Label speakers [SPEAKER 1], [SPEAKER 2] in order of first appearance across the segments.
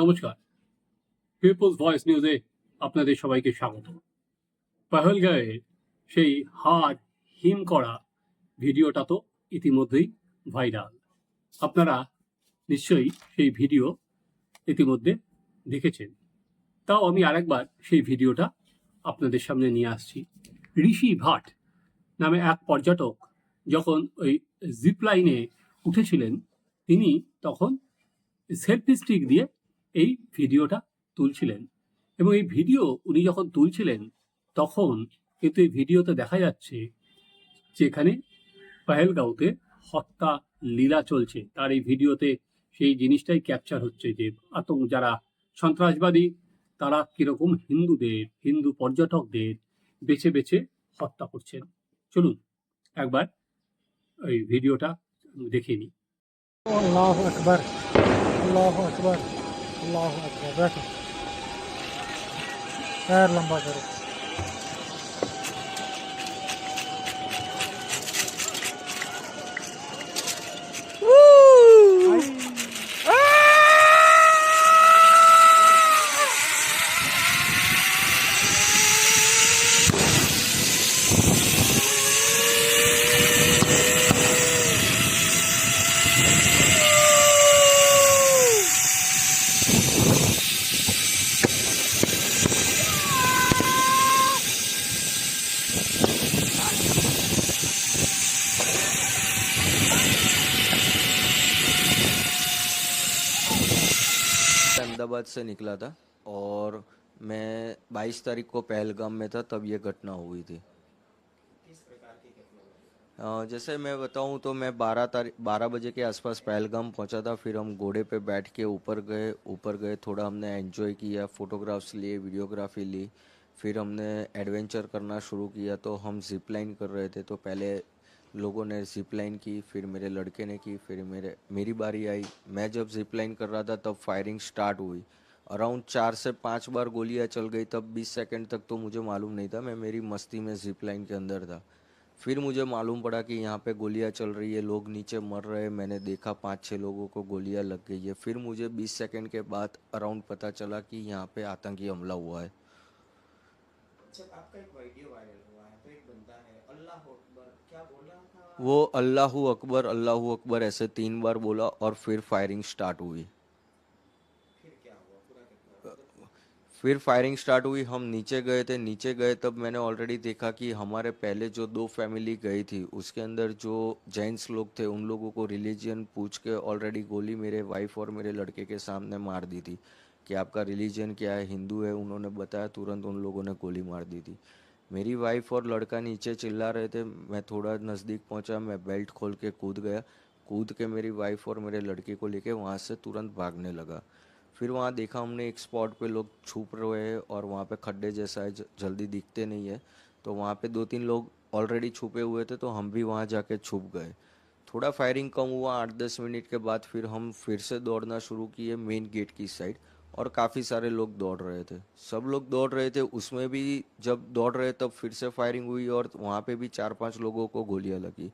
[SPEAKER 1] নমস্কার। People's voice নিউজে আপনাদের সবাইকে স্বাগত। পাহলগাঁয়ের সেই হাড় হিম করা ভিডিওটা তো ইতিমধ্যেই ভাইরাল। আপনারা নিশ্চয়ই সেই ভিডিও ইতিমধ্যে দেখেছেন। তাও আমি আরেকবার সেই ভিডিওটা আপনাদের সামনে নিয়ে আসছি। ঋষি ভাট নামে এক পর্যটক যখন ওই জিপ লাইনে উঠেছিলেন, তিনি তখন সেলফি স্টিক দিয়ে এই ভিডিওটা তুলছিলেন। এবং এই ভিডিও উনি যখন তুলছিলেন, তখন কিন্তু এই ভিডিওতে দেখা যাচ্ছে যেখানে পাহেলগাঁওতে হত্যা লীলা চলছে। তার এই ভিডিওতে সেই জিনিসটাই ক্যাপচার হচ্ছে যে আতঙ্ক যারা সন্ত্রাসবাদী, তারা কীরকম হিন্দুদের, হিন্দু পর্যটকদের বেছে বেছে হত্যা করছেন। চলুন একবার ওই ভিডিওটা দেখে নিই।
[SPEAKER 2] আকবর, আল্লাহ আকবর। Allahu Ekber. Bakın. Her lamba görüyoruz.
[SPEAKER 3] Ahmedabad से निकला था और मैं 22 तारीख को पहलगाम में था तब ये घटना हुई थी। जैसे मैं बताऊँ तो मैं 12 तारीख 12 बजे के आसपास पहलगाम पहुँचा था फिर हम घोड़े पे बैठ के ऊपर गए ऊपर गए थोड़ा हमने एंजॉय किया फोटोग्राफ्स लिए वीडियोग्राफी ली फिर हमने एडवेंचर करना शुरू किया तो हम जिप लाइन कर रहे थे तो पहले लोगों ने जिप लाइन की, फिर मेरे लड़के ने की, फिर मेरे, मेरी बारी आई। मैं जब जिप लाइन कर रहा था, तब फायरिंग स्टार्ट हुई। अराउंड चार से पाँच बार गोलियाँ चल गई, तब 20 सेकंड तक तो मुझे मालूम नहीं था, मैं मेरी मस्ती में जिप लाइन के अंदर था। फिर मुझे मालूम पड़ा कि यहाँ पे गोलियाँ चल रही है, लोग नीचे मर रहे मैंने देखा पाँच छः लोगों को गोलियाँ लग गई है। फिर मुझे 20 सेकंड के बाद अराउंड पता चला कि यहाँ पे आतंकी हमला हुआ है।
[SPEAKER 4] जब आपका एक वीडियो वायरल हुआ है तो एक बंदा है अल्लाह अकबर क्या बोला था
[SPEAKER 3] वो अल्लाह अकबर अल्लाह अकबर ऐसे तीन बार बोला और फिर फायरिंग स्टार्ट हुई।
[SPEAKER 4] फिर
[SPEAKER 3] फायरिंग स्टार्ट हुई, हम नीचे गए थे, नीचे गए तब मैंने ऑलरेडी देखा कि हमारे पहले जो दो फैमिली गई थी, उसके अंदर जो जैंट्स लोग थे, उन लोगों को रिलीजन पूछ के ऑलरेडी गोली मेरे वाइफ और मेरे लड़के के सामने मार दी थी कि आपका रिलीजन क्या है, हिंदू है, उन्होंने बताया, तुरंत उन लोगों ने गोली मार दी थी। मेरी वाइफ और लड़का नीचे चिल्ला रहे थे, मैं थोड़ा नज़दीक पहुँचा, मैं बेल्ट खोल के कूद गया। कूद के मेरी वाइफ और मेरे लड़के को लेके वहाँ से तुरंत भागने लगा। फिर वहाँ देखा हमने एक स्पॉट पे लोग छुप रहे हैं और वहाँ पे खड्डे जैसा है, जल्दी दिखते नहीं है। तो वहाँ पे दो तीन लोग ऑलरेडी छुपे हुए थे तो हम भी वहाँ जाके छुप गए। थोड़ा फायरिंग कम हुआ, आठ दस मिनट के बाद फिर हम फिर से दौड़ना शुरू किए मेन गेट की साइड और काफ़ी सारे लोग दौड़ रहे थे सब लोग दौड़ रहे थे उसमें भी जब दौड़ रहे तब फिर से फायरिंग हुई और वहाँ पे भी चार पांच लोगों को गोलियां लगी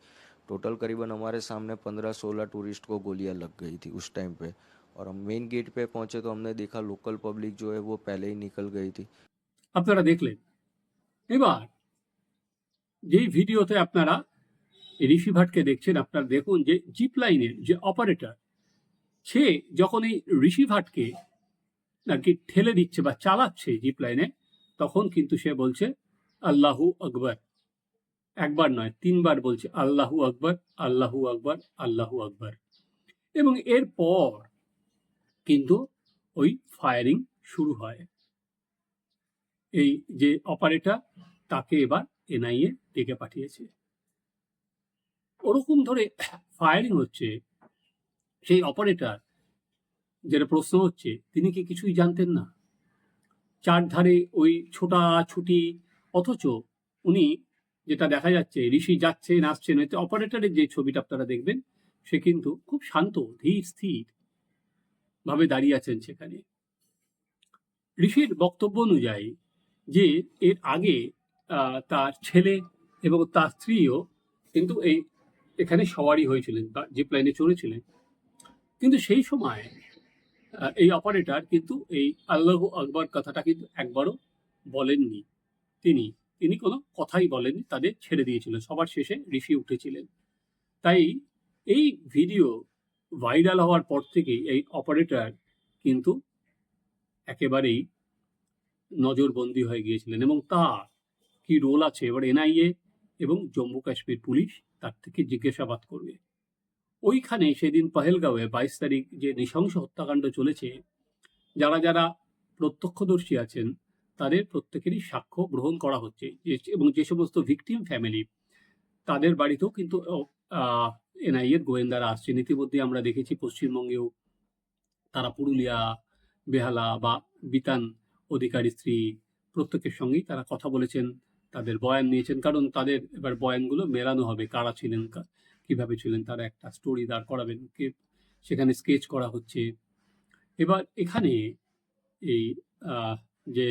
[SPEAKER 3] टोटल करीबन हमारे सामने पंद्रह सोलह टूरिस्ट को गोलियां लग गई थी उस टाइम पे और हम मेन गेट पे पहुंचे तो हमने देखा लोकल पब्लिक जो है वो पहले ही निकल गई थी
[SPEAKER 1] আপনারা দেখলেন এবার যেই ভিডিওতে আপনারা ঋষি ভাটকে দেখছেন আপনারা দেখুন যে জিপ লাইনের যে অপারেটর সে যখন এই ঋষি ভাটকে নাকি ঠেলে দিচ্ছে বা চালাচ্ছে জিপ লাইনে, তখন কিন্তু সে বলছে, আল্লাহু আকবর। একবার নয়, তিনবার বলছে, আল্লাহু আকবর আল্লাহু আকবর আল্লাহু আকবর। এবং এরপর কিন্তু ওই ফায়ারিং শুরু হয়। এই যে অপারেটর তাকে এবার এনআইএ ডেকে পাঠিয়েছে। ওরকম ধরে ফায়ারিং হচ্ছে, সেই অপারেটর যেটা প্রশ্ন হচ্ছে, তিনি কি কিছুই জানতেন না? চারধারে ওই ছোটা ছুটি অথচ উনি যেটা দেখা যাচ্ছে, ঋষি যাচ্ছেন, আসছেন, এতে অপারেটরের যে ছবিটা আপনারা দেখবেন, সে কিন্তু খুব শান্ত, ধীর, স্থির ভাবে দাঁড়িয়ে আছেন সেখানে। ঋষির বক্তব্য অনুযায়ী যে এর আগে তার ছেলে এবং তার স্ত্রীও কিন্তু এই এখানে সওয়ারি হয়েছিলেন বা জিপ লাইনে চড়েছিলেন। কিন্তু সেই সময় এই অপারেটর কিন্তু এই আল্লাহ আকবর কথাটা কিন্তু একবারও বলেননি। তিনি তিনি কোনো কথাই বলেননি, তাদের ছেড়ে দিয়েছিলেন সবার শেষে ঋষি উঠেছিলেন। তাই এই ভিডিও ভাইরাল হওয়ার পর থেকেই এই অপারেটর কিন্তু একেবারেই নজরবন্দি হয়ে গিয়েছিলেন এবং তার কি রোল আছে? এবার এনআইএ এবং জম্মু কাশ্মীর পুলিশ তার থেকে জিজ্ঞাসাবাদ করবে। ওইখানে সেদিন পহেলগাঁওয়ে বাইশ তারিখ যে নৃশংস হত্যাকাণ্ড চলেছে, যারা যারা প্রত্যক্ষদর্শী আছেন, তাদের প্রত্যেকেরই সাক্ষ্য গ্রহণ করা হচ্ছে। এবং যে সমস্ত ভিকটিম ফ্যামিলি তাদের বাড়িতেও কিন্তু এনআইএর গোয়েন্দারা আসছেন ইতিমধ্যে আমরা দেখেছি পশ্চিমবঙ্গেও তারা পুরুলিয়া, বেহালা বা বিতান অধিকারী স্ত্রী প্রত্যেকের সঙ্গেই তারা কথা বলেছেন, তাদের বয়ান নিয়েছেন। কারণ তাদের এবার বয়ানগুলো মেলানো হবে, কারা ছিলেন কীভাবে ছিলেন, তারা একটা স্টোরি দাঁড় করাবেন, কে সেখানে স্কেচ করা হচ্ছে। এবার এখানে এই যে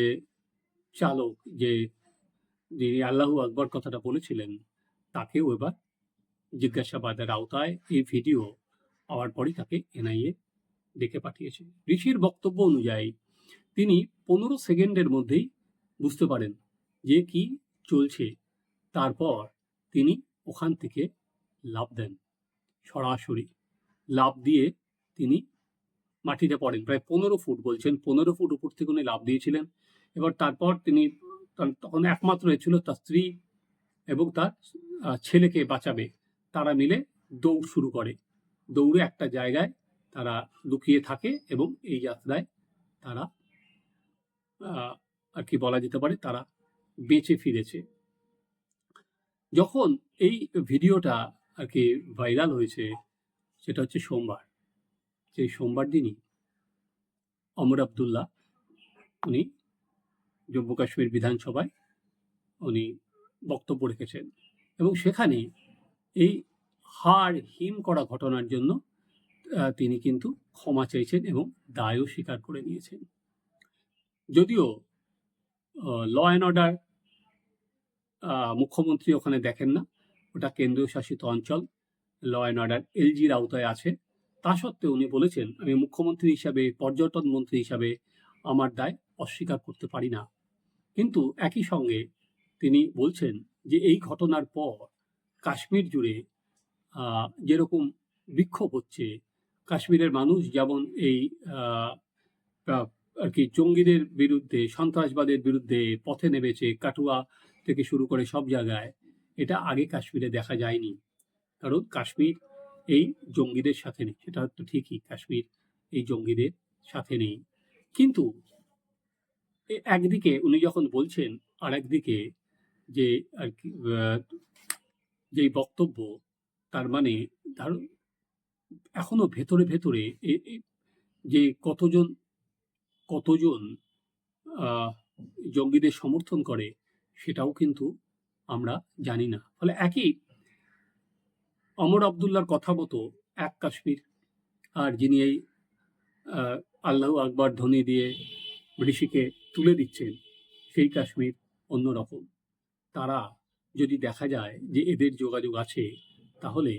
[SPEAKER 1] চালক, যে যিনি আল্লাহু আকবর কথাটা বলেছিলেন, তাকেও এবার জিজ্ঞাসাবাদের আওতায় এই ভিডিও পাওয়ার পরই তাকে এনআইএ ডেকে পাঠিয়েছে। ঋষির বক্তব্য অনুযায়ী, তিনি পনেরো সেকেন্ডের মধ্যেই বুঝতে পারেন যে কি চলছে। তারপর তিনি ওখান থেকে লাভ দেন। সরাসরি লাভ দিয়ে তিনি মাটিতে পড়েন। প্রায় পনেরো ফুট বলছেন, পনেরো ফুট উপর থেকে উনি লাভ দিয়েছিলেন। এবার তারপর তিনি তখন- একমাত্র ছিল তার স্ত্রী এবং তার ছেলেকে বাঁচাবে। তারা মিলে দৌড় শুরু করে। দৌড়ে একটা জায়গায় তারা লুকিয়ে থাকে এবং এই যাত্রায় তারা আর কি বলা যেতে পারে, তারা বেঁচে ফিরেছে। যখন এই ভিডিওটা আর কি ভাইরাল হয়েছে সেটা হচ্ছে সোমবার। সেই সোমবার দিনই অমর আবদুল্লাহ, উনি জম্মু কাশ্মীর বিধানসভায় উনি বক্তব্য রেখেছেন এবং সেখানে এই হাড় হিম করা ঘটনার জন্য তিনি কিন্তু ক্ষমা চাইছেন এবং দায়ও স্বীকার করে নিয়েছেন। যদিও ল অ্যান্ড অর্ডার মুখ্যমন্ত্রী ওখানে দেখেন না ওটা কেন্দ্রীয় শাসিত অঞ্চল ল অ্যান্ড অর্ডার এলজির আওতায় আছে। তা সত্ত্বেও উনি বলেছেন, আমি মুখ্যমন্ত্রী হিসাবে, পর্যটন মন্ত্রী হিসাবে আমার দায় অস্বীকার করতে পারি না। কিন্তু একই সঙ্গে তিনি বলছেন যে এই ঘটনার পর কাশ্মীর জুড়ে যেরকম বিক্ষোভ হচ্ছে, কাশ্মীরের মানুষ যেমন এই আর কি জঙ্গিদের বিরুদ্ধে, সন্ত্রাসবাদের বিরুদ্ধে পথে নেমেছে, কাটুয়া থেকে শুরু করে সব জায়গায় এটা আগে কাশ্মীরে দেখা যায়নি। কারণ কাশ্মীর এই জঙ্গিদের সাথে নেই। সেটা তো ঠিকই, কাশ্মীর এই জঙ্গিদের সাথে নেই। কিন্তু একদিকে উনি যখন বলছেন আর একদিকে যে আর কি যেই বক্তব্য, তার মানে ধরুন এখনও ভেতরে ভেতরে যে কতজন কতজন জঙ্গিদের সমর্থন করে, সেটাও কিন্তু আমরা জানি না। ফলে একই অমর আবদুল্লার কথা মতো এক কাশ্মীর, আর যিনি এই আল্লাহ আকবর ধ্বনি দিয়ে ঋষিকে তুলে দিচ্ছেন, সেই কাশ্মীর অন্যরকম তারা যদি দেখা যায় যে এদের যোগাযোগ আছে, তাহলে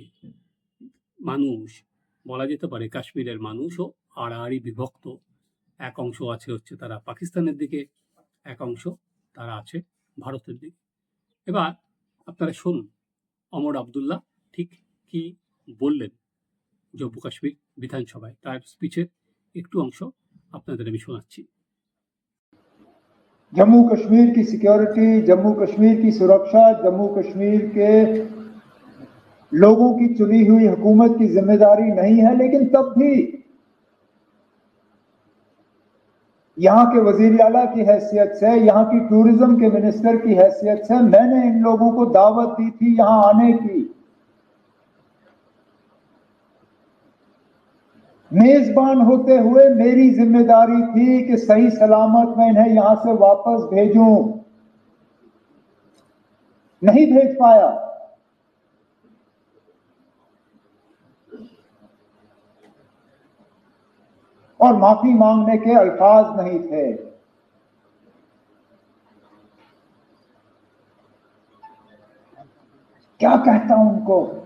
[SPEAKER 1] মানুষ, বলা যেতে পারে কাশ্মীরের মানুষও আড়াআড়ি বিভক্ত। এক অংশ আছে হচ্ছে তারা পাকিস্তানের দিকে, এক অংশ তারা আছে ভারতের দিকে। এবার আপনারা শুনুন অমর আবদুল্লাহ ঠিক কি বললেন জম্মু কাশ্মীর বিধানসভায় তার স্পিচের একটু অংশ আপনাদের আমি শোনাচ্ছি
[SPEAKER 5] जम्मू कश्मीर की सिक्योरिटी जम्मू कश्मीर की सुरक्षा जम्मू कश्मीर के लोगों की चुनी हुई हुकूमत की जिम्मेदारी नहीं है लेकिन तब भी यहाँ के वज़ीर अला की हैसियत से, यहाँ की टूरिज़्म के मिनिस्टर की हैसियत से मैंने इन लोगों को दावत दी थी यहाँ आने की। मेजबान होते हुए मेरी ज़िम्मेदारी थी कि सही सलामत मैं इन्हें यहाँ से वापस भेजूं। नहीं भेज पाया। और माफ़ी मांगने के अल्फाज नहीं थे। क्या कहता हूँ उनको?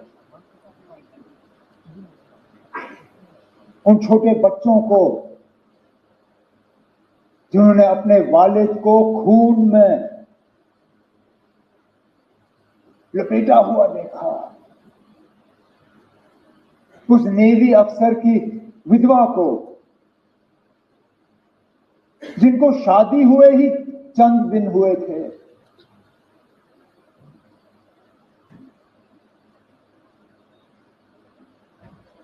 [SPEAKER 5] उन छोटे बच्चों को, जिन्होंने अपने वालिद को खून में लपेटा हुआ देखा। उस नेवी अफसर की विधवा को जिनको शादी हुए ही चंद दिन हुए थे।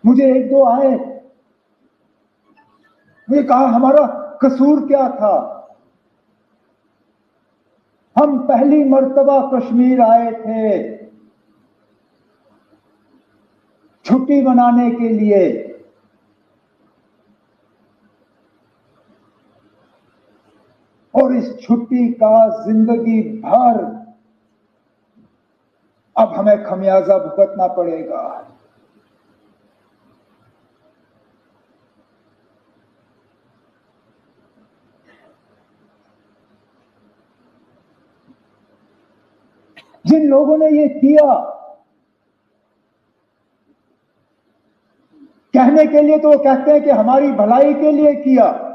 [SPEAKER 5] मुझे एक दो आए। मुझे कहा, हमारा कसूर क्या था? हम पहली मर्तबा कश्मीर आए थे, छुट्टी मनाने के लिए। और इस छुट्टी का ज़िंदगी भर अब हमें खमियाजा भुगतना पड़ेगा। जिन लोगों ने ये किया, कहने के लिए तो वो कहते हैं कि हमारी भलाई के लिए किया।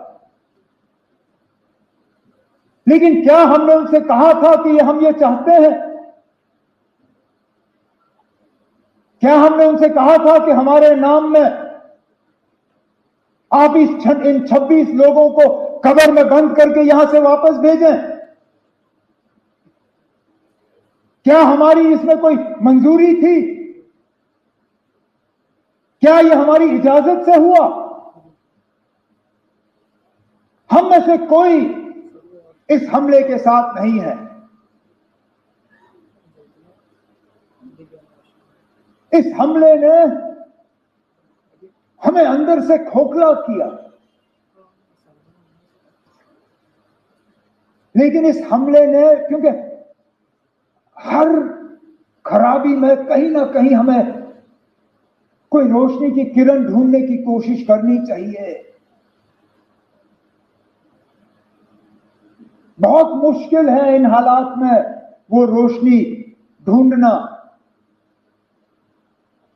[SPEAKER 5] लेकिन क्या हमने उनसे कहा था कि हम ये चाहते हैं? क्या हमने उनसे कहा था कि हमारे नाम में आप इस छ- इन 26 लोगों को कबर में बंद करके यहाँ से वापस भेजें? क्या हमारी इसमें कोई मंजूरी थी? क्या यह हमारी इजाज़त से हुआ? हम में से कोई इस हमले के साथ नहीं है। इस हमले ने हमें अंदर से खोखला किया। लेकिन इस हमले ने, क्योंकि हर खराबी में कहीं ना कहीं हमें कोई रोशनी की किरण ढूँढने की कोशिश करनी चाहिए। बहुत मुश्किल है इन हालात में वो रोशनी ढूंढना।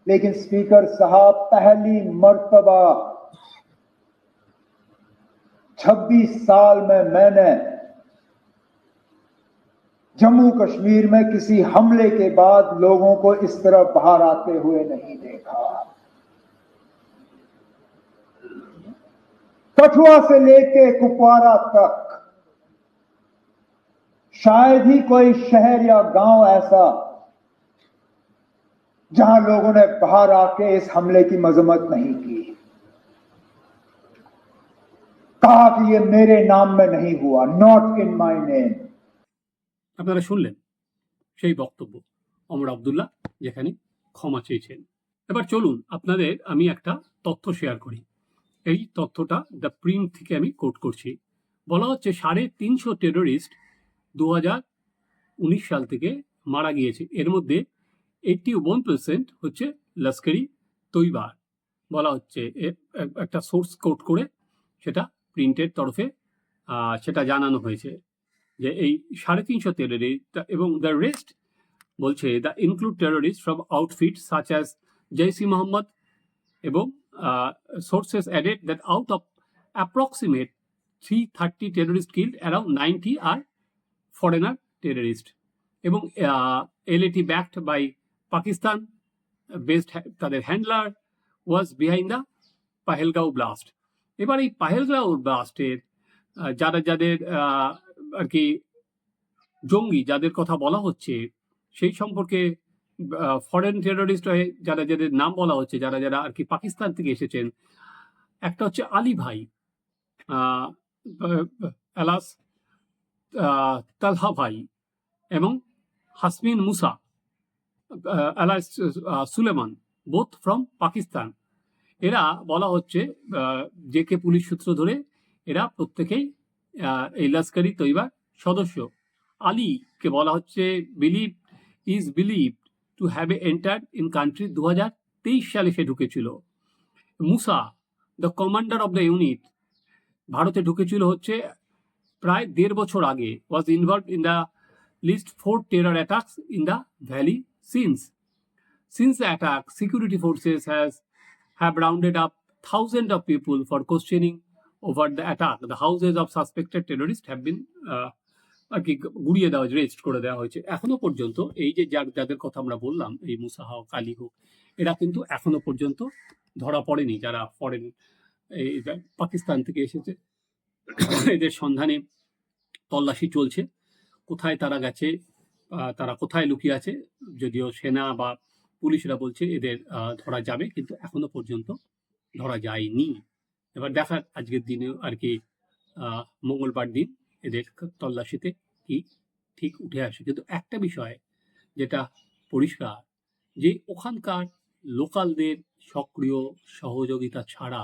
[SPEAKER 5] लेकिन स्पीकर साहब, पहली मर्तबा 26 साल में मैंने जम्मू कश्मीर में किसी हमले के बाद लोगों को इस तरह बाहर आते हुए नहीं देखा। कठुआ से लेके कुपवारा तक शायद ही कोई शहर या गांव ऐसा जहां लोगों ने बाहर आके इस हमले की मजम्मत नहीं की कहा कि ये मेरे नाम में नहीं हुआ नॉट इन माय नेम
[SPEAKER 1] আপনারা শুনলেন সেই বক্তব্য অমর আবদুল্লাহ যেখানে ক্ষমা চেয়েছেন এবার চলুন আপনাদের আমি একটা তথ্য শেয়ার করি এই তথ্যটা দ্য প্রিন্ট থেকে আমি কোট করছি বলা হচ্ছে সাড়ে তিনশো টেরোরিস্ট দু উনিশ সাল থেকে মারা গিয়েছে। এর মধ্যে এইটটি ওয়ান পার্সেন্ট হচ্ছে লস্করি তৈবার বলা হচ্ছে। একটা সোর্স কোট করে সেটা প্রিন্টের তরফে সেটা জানানো হয়েছে যে এই সাড়ে তিনশো টেরোরিস্ট এবং দ্য রেস্ট বলছে the include terrorist from outfit such as Jaish e Mohammad এবং sources added that out of approximate three thirty terrorist killed around ninety are foreigner terrorist এবং LeT backed by Pakistan based তাদের handler was behind the Pahalgam blast এবার এই পাহেলগাঁও ব্লাস্টের যারা যাদের আর কি জঙ্গি যাদের কথা বলা হচ্ছে সেই সম্পর্কে ফরেন টেরোরিস্ট হয়ে যারা যাদের নাম বলা হচ্ছে যারা যারা আর কি পাকিস্তান থেকে এসেছেন একটা হচ্ছে আলী ভাই আহ, তালহা ভাই এবং হাসমিন মুসা আলাস সুলেমান বোথ ফ্রম পাকিস্তান। এরা বলা হচ্ছে যে কে পুলিশ সূত্র ধরে এরা প্রত্যেকেই এই লস্করি তৈবার সদস্য। আলীকে বলা হচ্ছে believe is believe to have a enter in country দু হাজার তেইশ সালে সে ঢুকেছিল। Musa the commander of the unit ভারতে ঢুকেছিল হচ্ছে প্রায় দেড় বছর আগে was involve in the list for terror attacks in the valley since attack, security forces has have rounded up thousands of people for questioning over the attack. The houses of suspected terrorists have been uh, আর কি গুড়িয়ে দেওয়া হয়েছে resist করে দেওয়া হয়েছে। এখনও পর্যন্ত এই যে যা- যাদের কথা আমরা বললাম এই মুসা হোক আলী হোক এরা কিন্তু এখনও পর্যন্ত ধরা পড়েনি। যারা ফরেন এই পাকিস্তান থেকে এসেছে এদের সন্ধানে তল্লাশি চলছে। কোথায় তারা গেছে তারা কোথায় লুকিয়ে আছে, যদিও সেনা বা পুলিশরা বলছে এদের ধরা যাবে, কিন্তু এখনও পর্যন্ত ধরা যায়নি। এবার দেখার আজকের দিনে আর কি মঙ্গলবার দিন এদের তল্লাশিতে কি ঠিক উঠে আসে। কিন্তু একটা বিষয় যেটা পরিষ্কার, যে ওখানকার লোকালদের সক্রিয় সহযোগিতা ছাড়া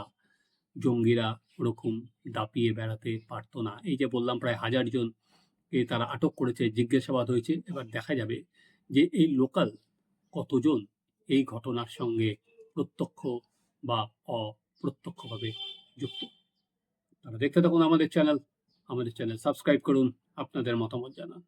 [SPEAKER 1] জঙ্গিরা ওরকম দাপিয়ে বেড়াতে পারতো না। এই যে বললাম, প্রায় হাজার জনকে তারা আটক করেছে, জিজ্ঞাসাবাদ হয়েছে। এবার দেখা যাবে যে এই লোকাল কতজন এই ঘটনার সঙ্গে প্রত্যক্ষ বা অপ্রত্যক্ষভাবে যুক্ত। তারা দেখতে থাকুন আমাদের চ্যানেল। আমাদের চ্যানেল সাবস্ক্রাইব করুন, আপনাদের মতামত জানান।